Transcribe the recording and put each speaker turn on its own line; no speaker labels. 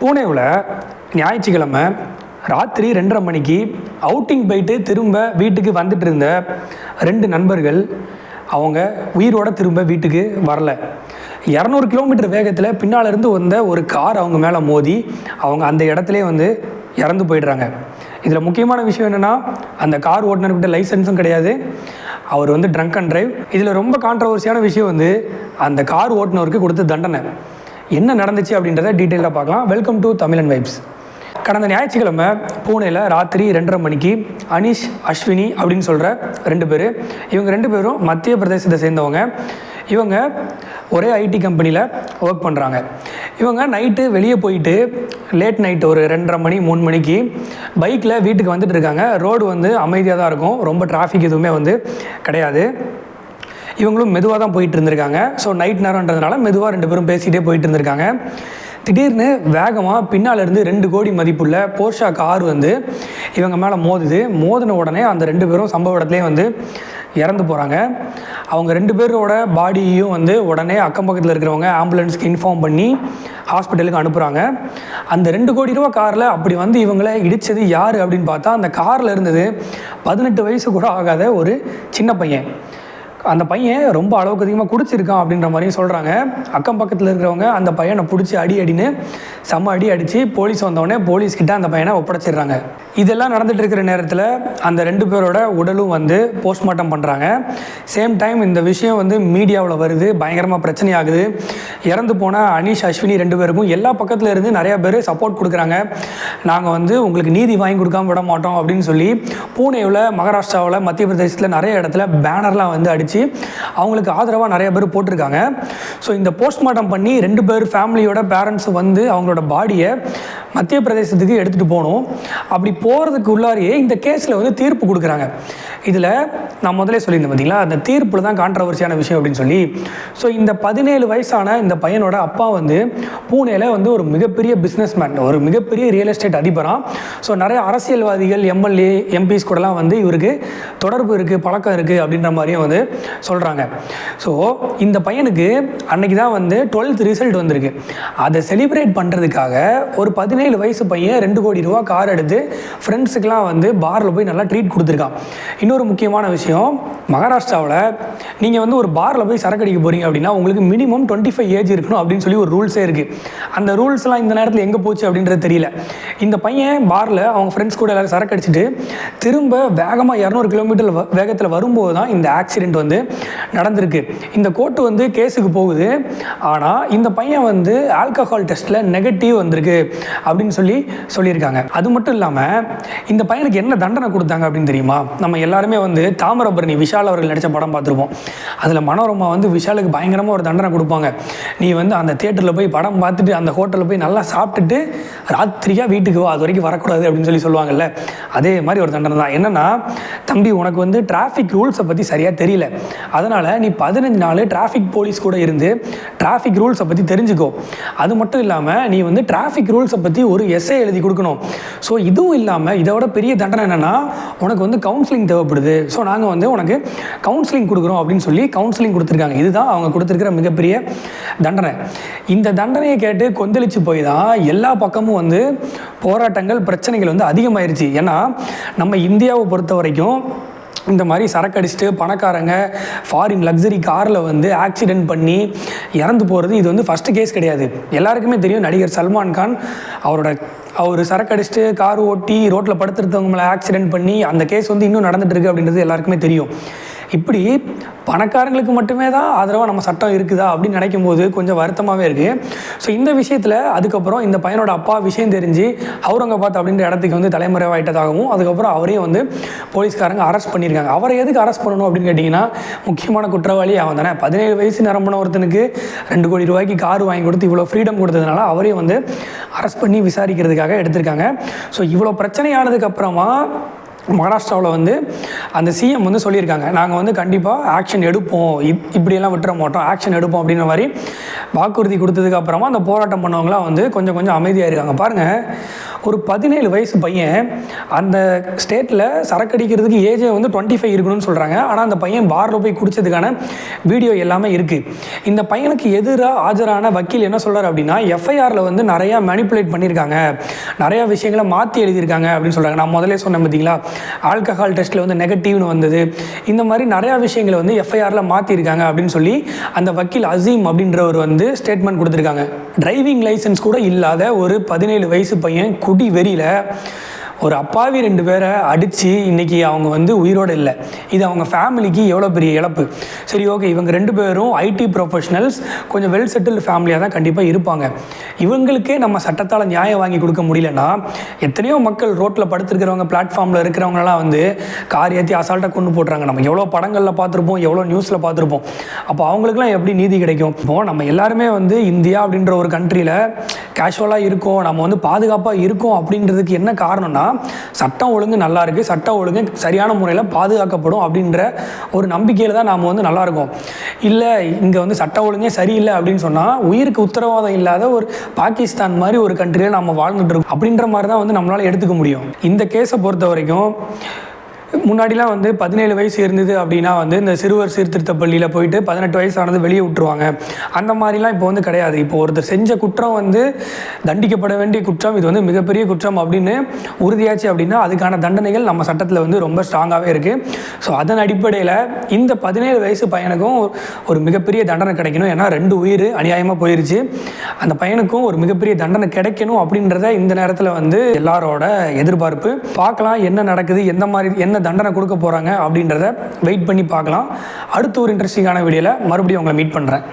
பூனேவில் ஞாயிற்றுக்கிழமை ராத்திரி ரெண்டரை மணிக்கு அவுட்டிங் போயிட்டு திரும்ப வீட்டுக்கு வந்துட்டு இருந்த ரெண்டு நண்பர்கள் அவங்க உயிரோட திரும்ப வீட்டுக்கு வரல. இரநூறு கிலோமீட்டர் வேகத்தில் பின்னால் இருந்து வந்த ஒரு கார் அவங்க மேலே மோதி அவங்க அந்த இடத்துலே வந்து இறந்து போயிடுறாங்க. இதில் முக்கியமான விஷயம் என்னென்னா அந்த கார் ஓட்டுநர்கிட்ட லைசன்ஸும் கிடையாது. அவர் வந்து ட்ரங்க் அண்ட் ட்ரைவ் இதில் ரொம்ப கான்ட்ரவர்சியான விஷயம் வந்து அந்த கார் ஓட்டுநருக்கு கொடுத்த தண்டனை. என்ன நடந்துச்சு அப்படின்றத டீட்டெயிலாக பார்க்கலாம். வெல்கம் டு தமிழன் வைப்ஸ் கடந்த ஞாயிற்றுக்கிழமை பூனேல ராத்திரி ரெண்டரை மணிக்கு அனீஷ் அஸ்வினி அப்படின்னு சொல்கிற ரெண்டு பேர் இவங்க ரெண்டு பேரும் மத்திய பிரதேசத்தை சேர்ந்தவங்க. இவங்க ஒரே ஐடி கம்பெனியில் ஒர்க் பண்ணுறாங்க இவங்க நைட்டு வெளியே போயிட்டு லேட் நைட் ஒரு ரெண்டரை மணி மூணு மணிக்கு பைக்கில் வீட்டுக்கு வந்துட்டு இருக்காங்க. ரோடு வந்து அமைதியாக தான் இருக்கும். ரொம்ப டிராஃபிக் எதுவுமே வந்து கிடையாது. இவங்களும் மெதுவாக தான் போயிட்டு இருந்திருக்காங்க ஸோ நைட் நேரம்ன்றதுனால மெதுவாக ரெண்டு பேரும் பேசிகிட்டே போயிட்டு இருந்திருக்காங்க திடீர்னு வேகமாக பின்னால் இருந்து ரெண்டு கோடி மதிப்புள்ள போர்ஷா கார் வந்து இவங்க மேலே மோதுது. மோதின உடனே அந்த ரெண்டு பேரும் சம்பவ இடத்துலேயே வந்து இறந்து போகிறாங்க அவங்க ரெண்டு பேரோட பாடியையும் வந்து உடனே அக்கம் பக்கத்தில் இருக்கிறவங்க ஆம்புலன்ஸ்க்கு இன்ஃபார்ம் பண்ணி ஹாஸ்பிட்டலுக்கு அனுப்புகிறாங்க அந்த ரெண்டு கோடி ரூபா காரில் அப்படி வந்து இவங்களை இடித்தது யார் அப்படின்னு பார்த்தா அந்த காரில் இருந்தது பதினெட்டு வயசு கூட ஆகாத ஒரு சின்ன பையன். அந்த பையன் ரொம்ப அளவுக்கு அதிகமாக குடிச்சிருக்கான் அப்படின்ற மாதிரியும் சொல்கிறாங்க அக்கம் பக்கத்தில் இருக்கிறவங்க அந்த பையனை பிடிச்சி அடி அடின்னு செம்ம அடி அடித்து போலீஸ் வந்தவொடனே போலீஸ்கிட்ட அந்த பையனை ஒப்படைச்சிடுறாங்க. இதெல்லாம் நடந்துட்டு இருக்கிற நேரத்தில் அந்த ரெண்டு பேரோட உடலும் வந்து போஸ்ட்மார்ட்டம் பண்ணுறாங்க சேம் டைம் இந்த விஷயம் வந்து மீடியாவில் வருது பயங்கரமாக பிரச்சனை ஆகுது இறந்து போன அனீஷ் அஸ்வினி ரெண்டு பேருக்கும் எல்லா பக்கத்தில் இருந்து நிறைய பேர் சப்போர்ட் கொடுக்குறாங்க. நாங்கள் வந்து உங்களுக்கு நீதி வாங்கி கொடுக்காம விட மாட்டோம் அப்படின்னு சொல்லி பூனேவில் மகாராஷ்டிராவில் மத்திய பிரதேசத்தில் நிறைய இடத்துல பேனர்லாம் வந்து ஆயிடுச்சு அவங்களுக்கு ஆதரவாக நிறைய பேர் போட்டிருக்காங்க. ஸோ இந்த போஸ்ட்மார்ட்டம் பண்ணி ரெண்டு பேர் ஃபேமிலியோட பேரண்ட்ஸ் வந்து அவங்களோட பாடியை மத்திய பிரதேசத்துக்கு எடுத்துகிட்டு போகணும். அப்படி போகிறதுக்கு உள்ளாரியே இந்த கேஸில் வந்து தீர்ப்பு கொடுக்குறாங்க. இதில் நான் முதலே சொல்லியிருந்தேன் பார்த்தீங்களா அந்த தீர்ப்பில் தான் கான்ட்ரவர்சியான விஷயம் அப்படின்னு சொல்லி. ஸோ இந்த பதினேழு வயசான இந்த பையனோட அப்பா வந்து பூனேல வந்து ஒரு மிகப்பெரிய பிஸ்னஸ்மேன் ஒரு மிகப்பெரிய ரியல் எஸ்டேட் அதிபராக ஸோ நிறைய அரசியல்வாதிகள் எம்எல்ஏ எம்பிஸ் கூடலாம் வந்து இவருக்கு தொடர்பு இருக்குது பழக்கம் இருக்குது அப்படின்ற மாதிரியும் வந்து சொல்கிறாங்க ஸோ இந்த பையனுக்கு அன்னைக்கு தான் வந்து டுவெல்த் ரிசல்ட் வந்திருக்கு. அதை செலிப்ரேட் பண்ணுறதுக்காக ஒரு பதினேழு வயசு பையன் ரெண்டு கோடி ரூபா கார் எடுத்து ஃப்ரெண்ட்ஸுக்கெலாம் வந்து பாரில் போய் நல்லா ட்ரீட் கொடுத்துருக்கான். இன்னொரு முக்கியமான விஷயம் மகாராஷ்டிராவில் நீங்கள் வந்து ஒரு பாரில் போய் சரக்கு அடிக்க போகிறீங்க அப்படின்னா உங்களுக்கு மினிமம் டுவெண்ட்டி ஃபைவ் ஏஜ் இருக்கணும் அப்படின்னு சொல்லி ஒரு ரூல்ஸே இருக்குது அந்த ரூல்ஸ்லாம் இந்த நேரத்தில் எங்கே போச்சு அப்படின்றது தெரியல. இந்த பையன் பாரில் அவங்க ஃப்ரெண்ட்ஸ் கூட எல்லாரும் சரக்கு அடிச்சுட்டு திரும்ப வேகமாக இரநூறு கிலோமீட்டர் வேகத்தில் வரும்போது தான் இந்த ஆக்சிடெண்ட் வந்து நடந்திருக்கு. இந்த கோர்ட்டு வந்து கேஸுக்கு போகுது. ஆனால் இந்த பையன் வந்து ஆல்கஹால் டெஸ்ட்டில் நெகட்டிவ் வந்திருக்கு அப்படின்னு சொல்லி சொல்லியிருக்காங்க. அது மட்டும் இல்லாமல் இந்த பையனுக்கு என்ன தண்டனை கொடுத்தாங்க அப்படின்னு தெரியுமா? நம்ம எல்லாருமே வந்து தாமிரபரணி விஷால் அவர்கள் நடித்த படம் பார்த்துருப்போம். அதில் மனோரமா வந்து விஷாலுக்கு பயங்கரமாக ஒரு தண்டனை கொடுப்பாங்க. நீ வந்து அந்த தேட்டரில் போய் படம் பார்த்துட்டு அந்த ஹோட்டலில் போய் நல்லா சாப்பிட்டுட்டு ராத்திரியாக வீட்டுக்கு வா அது வரைக்கும் வரக்கூடாது அப்படின்னு சொல்லி சொல்லுவாங்கல்ல. அதே மாதிரி ஒரு தண்டனை தான். என்னன்னா தம்பி உனக்கு வந்து டிராஃபிக் ரூல்ஸை பற்றி சரியாக தெரியல. அதனால் நீ பதினஞ்சு நாள் டிராஃபிக் போலீஸ் கூட இருந்து டிராஃபிக் ரூல்ஸை பற்றி தெரிஞ்சுக்கோ. அது மட்டும் இல்லாமல் நீ வந்து டிராஃபிக் ரூல்ஸை பற்றி ஒரு எஸ்ஏ எழுதி கொடுக்கணும். ஸோ இதுவும் இல்லாமல் இதோட பெரிய தண்டனை என்னென்னா உனக்கு வந்து கவுன்சிலிங் தேவைப்படுது. ஸோ நாங்கள் வந்து உனக்கு கவுன்சிலிங் கொடுக்குறோம் அப்படின்னு சொல்லி கவுன்சிலிங் கொடுத்துருக்காங்க. இதுதான் அவங்க கொடுத்துருக்கிற மிகப்பெரிய தண்டனை. இந்த தண்டனையை கேட்டு கொந்தளிச்சு போய் தான் எல்லா பக்கமும் வந்து போராட்டங்கள் பிரச்சனைகள் வந்து அதிகமாயிருச்சு. ஏன்னா நம்ம இந்தியாவை பொறுத்த வரைக்கும் இந்த மாதிரி சரக்கு அடிச்சுட்டு பணக்காரங்க ஃபாரின் லக்ஸரி காரில் வந்து ஆக்சிடென்ட் பண்ணி இறந்து போகிறது இது வந்து ஃபஸ்ட்டு கேஸ் கிடையாது. எல்லாருக்குமே தெரியும் நடிகர் சல்மான் கான் அவரோட அவர் சரக்கு அடிச்சுட்டு கார் ஓட்டி ரோட்டில் படுத்துருத்தவங்களை மேலே ஆக்சிடென்ட் பண்ணி அந்த கேஸ் வந்து இன்னும் நடந்துட்டு அப்படின்றது எல்லாருக்குமே தெரியும். இப்படி பணக்காரங்களுக்கு மட்டுமே தான் ஆதரவாக நம்ம சட்டம் இருக்குதா அப்படின்னு நினைக்கும் போது கொஞ்சம் வருத்தமாகவே இருக்குது ஸோ இந்த விஷயத்தில் அதுக்கப்புறம் இந்த பையனோட அப்பா விஷயம் தெரிஞ்சு அவுரங்காபாத் அப்படின்ற இடத்துக்கு வந்து தலைமறைவாயிட்டதாகவும் அதுக்கப்புறம் அவரையும் வந்து போலீஸ்காரங்க அரெஸ்ட் பண்ணியிருக்காங்க அவரை எதுக்கு அரெஸ்ட் பண்ணணும் அப்படின்னு கேட்டிங்கன்னா முக்கியமான குற்றவாளி அவன் தானே. பதினேழு வயசு நிரம்பின ஒருத்தனுக்கு ரெண்டு கோடி ரூபாய்க்கு கார் வாங்கி கொடுத்து இவ்வளோ ஃப்ரீடம் கொடுத்ததுனால அவரையும் வந்து அரெஸ்ட் பண்ணி விசாரிக்கிறதுக்காக எடுத்திருக்காங்க. ஸோ இவ்வளோ பிரச்சனையானதுக்கு அப்புறமா மகாராஷ்டிராவில் வந்து அந்த சிஎம் வந்து சொல்லியிருக்காங்க. நாங்கள் வந்து கண்டிப்பாக ஆக்ஷன் எடுப்போம். இப் இப்படியெல்லாம் விட்டுற மாட்டோம். ஆக்ஷன் எடுப்போம் அப்படின்ற மாதிரி வாக்குறுதி கொடுத்ததுக்கு அப்புறமா அந்த போராட்டம் பண்ணவங்களாம் வந்து கொஞ்சம் கொஞ்சம் அமைதியாக இருக்காங்க பாருங்கள் ஒரு பதினேழு வயசு பையன் அந்த ஸ்டேட்டில் சரக்கு அடிக்கிறதுக்கு ஏஜே வந்து டுவெண்ட்டி ஃபைவ் இருக்கணும்னு சொல்கிறாங்க ஆனால் அந்த பையன் பாரில் போய் குடித்ததுக்கான வீடியோ எல்லாமே இருக்குது இந்த பையனுக்கு எதிராக ஆஜரான வக்கீல் என்ன சொல்கிறார் அப்படின்னா எஃப்ஐஆரில் வந்து நிறையா மேனிப்புலேட் பண்ணியிருக்காங்க நிறையா விஷயங்களை மாற்றி எழுதியிருக்காங்க அப்படின்னு சொல்கிறாங்க நான் முதலே சொன்னேன் பார்த்தீங்களா ஆல்கஹால் டெஸ்ட்டில் வந்து நெகட்டிவ்னு வந்தது. இந்த மாதிரி நிறையா விஷயங்களை வந்து எஃப்ஐஆரில் மாற்றிருக்காங்க அப்படின்னு சொல்லி அந்த வக்கீல் அசீம் அப்படின்றவர் வந்து ஸ்டேட்மெண்ட் கொடுத்துருக்காங்க. டிரைவிங் லைசன்ஸ் கூட இல்லாத ஒரு பதினேழு வயசு பையன் குடி வெறியில் ஒரு அப்பாவி ரெண்டு பேரை அடித்து இன்னைக்கு அவங்க வந்து உயிரோடு இல்லை. இது அவங்க ஃபேமிலிக்கு எவ்வளோ பெரிய இழப்பு? சரி ஓகே இவங்க ரெண்டு பேரும் ஐடி ப்ரொஃபஷனல்ஸ் கொஞ்சம் வெல் செட்டில்டு ஃபேமிலியாக தான் கண்டிப்பாக இருப்பாங்க. இவங்களுக்கே நம்ம சட்டத்தால் நியாயம் வாங்கி கொடுக்க முடியலன்னா எத்தனையோ மக்கள் ரோட்டில் படுத்துருக்கிறவங்க பிளாட்ஃபார்மில் இருக்கிறவங்களாம் வந்து கார் ஏற்றி அசால்ட்டாக கொண்டு போடுறாங்க. நம்ம எவ்வளோ படங்களில் பார்த்துருப்போம் எவ்வளோ நியூஸில் பார்த்துருப்போம். அப்போ அவங்களுக்குலாம் எப்படி நீதி கிடைக்கும்? இப்போது நம்ம எல்லாருமே வந்து இந்தியா அப்படின்ற ஒரு கண்ட்ரியில் கேஷுவலாக இருக்கோம் நம்ம வந்து பாதுகாப்பாக இருக்கோம் அப்படின்றதுக்கு என்ன காரணம்னா சட்டம் ஒழுங்கு நல்லா இருக்குது சட்டம் ஒழுங்கு சரியான முறையில் பாதுகாக்கப்படும் அப்படின்ற ஒரு நம்பிக்கையில் தான் நாம் வந்து நல்லா இருக்கோம். இல்லை இங்கே வந்து சட்டம் ஒழுங்கே சரியில்லை அப்படின்னு சொன்னால் உயிருக்கு உத்தரவாதம் இல்லாத ஒரு பாகிஸ்தான் மாதிரி ஒரு கண்ட்ரியில் நம்ம வாழ்ந்துட்டு இருக்கோம். அப்படின்ற மாதிரி தான் வந்து நம்மளால் எடுத்துக்க முடியும். இந்த கேஸை பொறுத்த வரைக்கும் முன்னாடிலாம் வந்து பதினேழு வயசு இருந்தது அப்படின்னா வந்து இந்த சிறுவர் சீர்திருத்த பள்ளியில் போயிட்டு பதினெட்டு வயசானது வெளியே விட்டுருவாங்க. அந்த மாதிரிலாம் இப்போ வந்து கிடையாது. இப்போ ஒருத்தர் செஞ்ச குற்றம் வந்து தண்டிக்கப்பட வேண்டிய குற்றம் இது வந்து மிகப்பெரிய குற்றம் அப்படின்னு உறுதியாச்சு அப்படின்னா அதுக்கான தண்டனைகள் நம்ம சட்டத்தில் வந்து ரொம்ப ஸ்ட்ராங்காகவே இருக்குது ஸோ அதன் அடிப்படையில் இந்த பதினேழு வயசு பையனுக்கும் ஒரு- மிகப்பெரிய தண்டனை கிடைக்கணும். ஏன்னா ரெண்டு உயிர் அநியாயமாக போயிருச்சு. அந்த பையனுக்கும் ஒரு மிகப்பெரிய தண்டனை கிடைக்கணும் அப்படின்றத இந்த நேரத்தில் வந்து எல்லாரோட எதிர்பார்ப்பு. பார்க்கலாம் என்ன நடக்குது எந்த மாதிரி என்ன என்ன தண்டனை கொடுக்க போகிறாங்க அப்படின்றத வெயிட் பண்ணி பார்க்கலாம். அடுத்த ஒரு இன்ட்ரெஸ்டிங்கான வீடியோவில் மறுபடியும் உங்களை மீட் பண்ணுறேன்